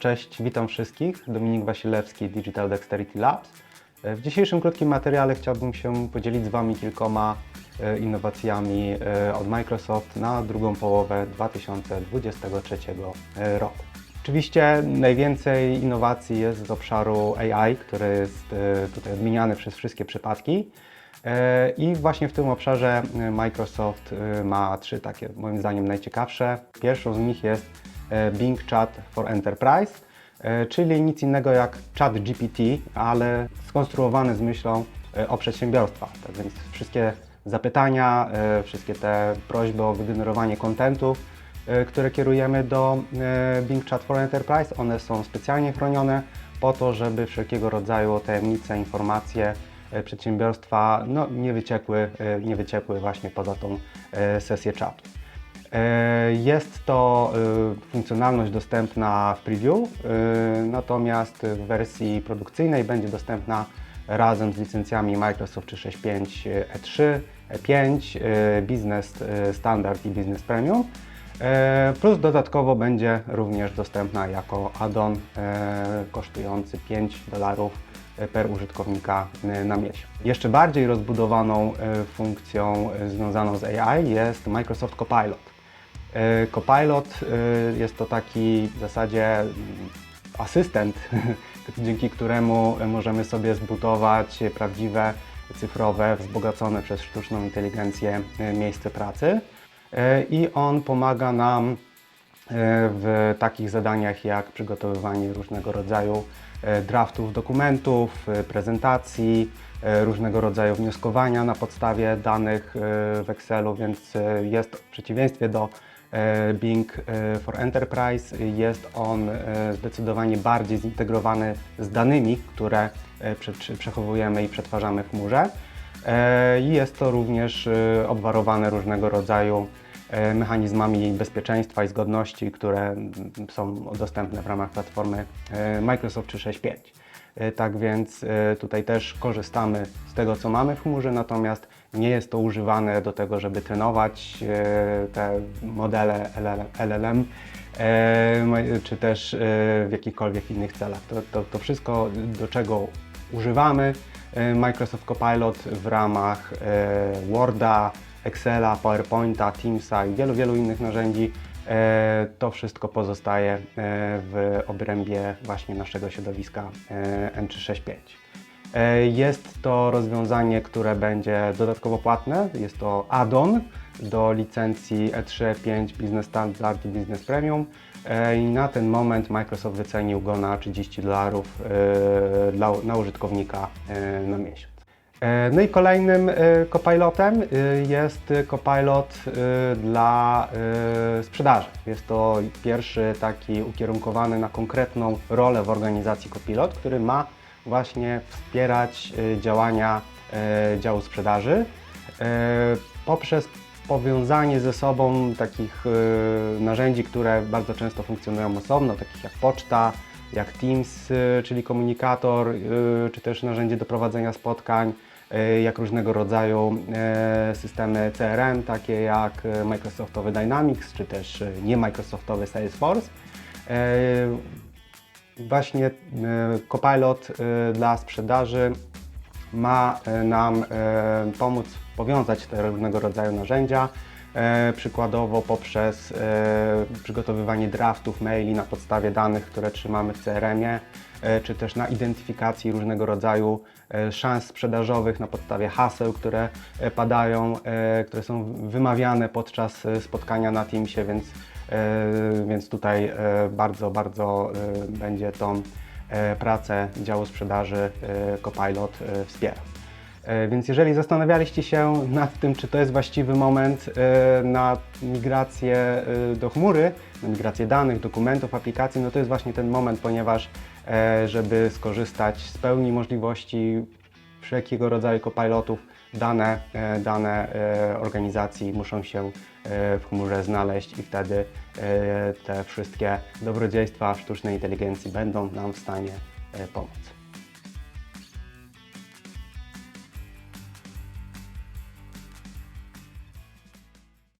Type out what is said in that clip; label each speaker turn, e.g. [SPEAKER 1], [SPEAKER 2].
[SPEAKER 1] Cześć, witam wszystkich. Dominik Wasilewski, Digital Dexterity Labs. E, W dzisiejszym krótkim materiale chciałbym się podzielić z Wami kilkoma e, innowacjami e, od Microsoft na drugą połowę 2023 roku. Oczywiście najwięcej innowacji jest z obszaru AI, który jest tutaj odmieniany przez wszystkie przypadki. I właśnie w tym obszarze Microsoft ma trzy takie, moim zdaniem, najciekawsze. Pierwszą z nich jest Bing Chat for Enterprise, e, czyli nic innego jak Chat GPT, ale skonstruowany z myślą e, o przedsiębiorstwach. Tak więc wszystkie zapytania, e, wszystkie te prośby o wygenerowanie kontentu, e, które kierujemy do e, Bing Chat for Enterprise, one są specjalnie chronione po to, żeby wszelkiego rodzaju tajemnice, informacje e, przedsiębiorstwa no, nie, wyciekły, e, nie wyciekły właśnie poza tą e, sesję czatu. E, Jest to e, funkcjonalność dostępna w preview, e, natomiast w wersji produkcyjnej będzie dostępna razem z licencjami Microsoft 365 E3, E5, e, Business Standard i Business Premium. Plus dodatkowo będzie również dostępna jako add-on kosztujący 5 dolarów per użytkownika na miesiąc. Jeszcze bardziej rozbudowaną funkcją związaną z AI jest Microsoft Copilot. E, Copilot e, jest to taki w zasadzie asystent, dzięki któremu możemy sobie zbudować prawdziwe, cyfrowe, wzbogacone przez sztuczną inteligencję e, miejsce pracy. I on pomaga nam w takich zadaniach jak przygotowywanie różnego rodzaju draftów dokumentów, prezentacji, różnego rodzaju wnioskowania na podstawie danych w Excelu, więc jest w przeciwieństwie do Bing e, for Enterprise, jest on e, zdecydowanie bardziej zintegrowany z danymi, które e, prze- prze- przechowujemy i przetwarzamy w chmurze. E, jest to również e, obwarowane różnego rodzaju e, mechanizmami bezpieczeństwa i zgodności, które są dostępne w ramach platformy e, Microsoft 365. E, Tak więc e, tutaj też korzystamy z tego, co mamy w chmurze, natomiast nie jest to używane do tego, żeby trenować e, te modele LLM, czy też w jakichkolwiek innych celach. To, to, to wszystko, do czego używamy Microsoft Copilot w ramach Worda, Excela, PowerPointa, Teamsa i wielu, wielu innych narzędzi. E, To wszystko pozostaje e, w obrębie właśnie naszego środowiska e, N365. E, Jest to rozwiązanie, które będzie dodatkowo płatne. Jest to add-on do licencji E E3, E5, Business Standard i Business Premium. I na ten moment Microsoft wycenił go na 30 dolarów na użytkownika na miesiąc. E, No i kolejnym e, copilotem e, jest copilot dla sprzedaży. Jest to pierwszy taki ukierunkowany na konkretną rolę w organizacji copilot, który ma właśnie wspierać działania działu sprzedaży poprzez powiązanie ze sobą takich narzędzi, które bardzo często funkcjonują osobno, takich jak poczta, jak Teams, e, czyli komunikator, e, czy też narzędzie do prowadzenia spotkań, e, jak różnego rodzaju systemy CRM, takie jak Microsoftowy Dynamics, czy też nie Microsoftowy Salesforce. Właśnie Copilot dla sprzedaży ma nam pomóc powiązać te różnego rodzaju narzędzia, przykładowo poprzez e, przygotowywanie draftów maili na podstawie danych, które trzymamy w CRM-ie, e, czy też na identyfikacji różnego rodzaju e, szans sprzedażowych na podstawie haseł, które e, padają, e, które są wymawiane podczas e, spotkania na Teamsie, więc, e, więc tutaj e, bardzo, bardzo e, będzie tą e, pracę działu sprzedaży e, Copilot e, wspierał. E, Więc jeżeli zastanawialiście się nad tym, czy to jest właściwy moment e, na migrację e, do chmury, na migrację danych, dokumentów, aplikacji, no to jest właśnie ten moment, ponieważ e, żeby skorzystać z pełni możliwości wszelkiego rodzaju copilotów, dane, e, dane e, organizacji muszą się e, w chmurze znaleźć i wtedy e, te wszystkie dobrodziejstwa sztucznej inteligencji będą nam w stanie e, pomóc.